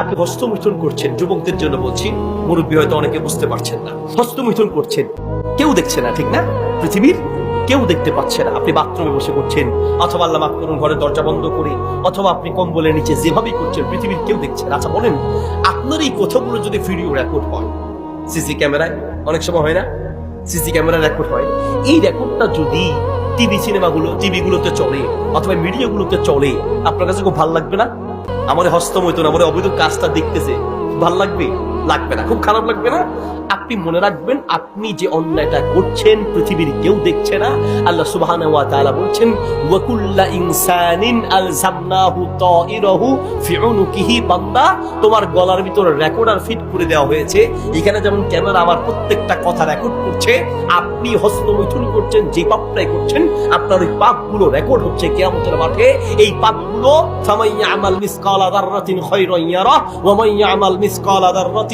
আপনি হস্তমৈথুন করছেন, যুবকদের জন্য বলছি। মুরব্বী হয়তো অনেকে বুঝতে পারছেন না। হস্তমৈথুন করছেন। কেউ দেখছে না, ঠিক না? পৃথিবীর কেউ দেখতে পাচ্ছে না। আপনি বাথরুমে বসে করছেন অথবা আল্লাহ মাফ করুন ঘরের দরজা বন্ধ করে, অথবা আপনি কম্বলের নিচে যেভাবেই করছেন, পৃথিবীর কেউ দেখছে না। আচ্ছা বলেন, আপনার এই কথাগুলো যদি ভিডিও রেকর্ড হয়, সিসি ক্যামেরায়, অনেক সময় হয় না? সিসি ক্যামেরা রেকর্ড হয়। এই রেকর্ডটা যদি টিভি সিনেমাগুলো টিভি গুলোতে চলে, অথবা মিডিয়া গুলোতে চলে, আপনার কাছে খুব ভালো লাগবে না? আমার হস্তমৈতন আমার অবৈধ কাজটা দেখতেছে। ভালো লাগবে? লাগবে না, খুব খারাপ লাগবে না। আপনি মনে রাখবেন, আপনি যে অন্যায়টা করছেন, পৃথিবীর কেউ দেখছে না। আল্লাহ ওয়া বলছেন, ওয়া কুল্লা ইনসানিন বান্দা। তোমার গলার ভিতর ফিট করে দেওয়া হয়েছে। এখানে যেমন ক্যামেরা আমার প্রত্যেকটা কথা রেকর্ড করছে, আপনি হস্তমৈথুন করছেন, যে পাপটাই করছেন, আপনার ওই পাপগুলো রেকর্ড হচ্ছে কিয়ামতের মাঠে। এই পাপগুলো ফামাইয়া আমাল মিসকালা দাররাতিন খায়রান ইয়ারা ওয়া মাইয়া আমাল মিসকালা দাররাতিন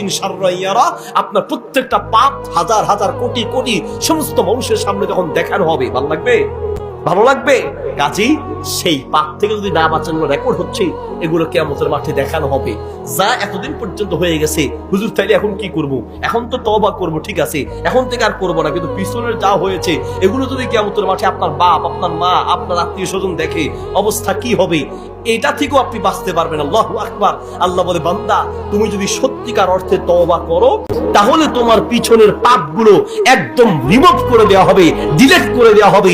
আপনার প্রত্যেকটা পাপ হাজার হাজার কোটি কোটি সমস্ত মানুষের সামনে যখন দেখানো হবে, ভালো লাগবে? ভালো লাগবে? কাজী, সেই পাপ থেকে যদি না বাঁচানো রেকর্ড হচ্ছে, এগুলো কেমতের মাঠে দেখানো হবে। যা এতদিন পর্যন্ত হয়ে গেছে, হুজুর, তাইলে এখন কি করব? এখন তো তবা করব, ঠিক আছে? এখন থেকে আর করব না, কিন্তু পিছনের যা হয়েছে, এগুলো যদি কেমতের মাঠে আপনার বাপ, আপনার মা, আপনার আত্মীয় স্বজন দেখে, অবস্থা কি হবে? এটা থেকেও আপনি বাঁচতে পারবেন, আল্লাহ আকবার। আল্লাহ বলে, বান্দা, তুমি যদি সত্যিকার অর্থে তওবা করো, তাহলে তোমার পিছনের পাপগুলো একদম রিমুভ করে দেওয়া হবে ডিলেট করে দেওয়া হবে।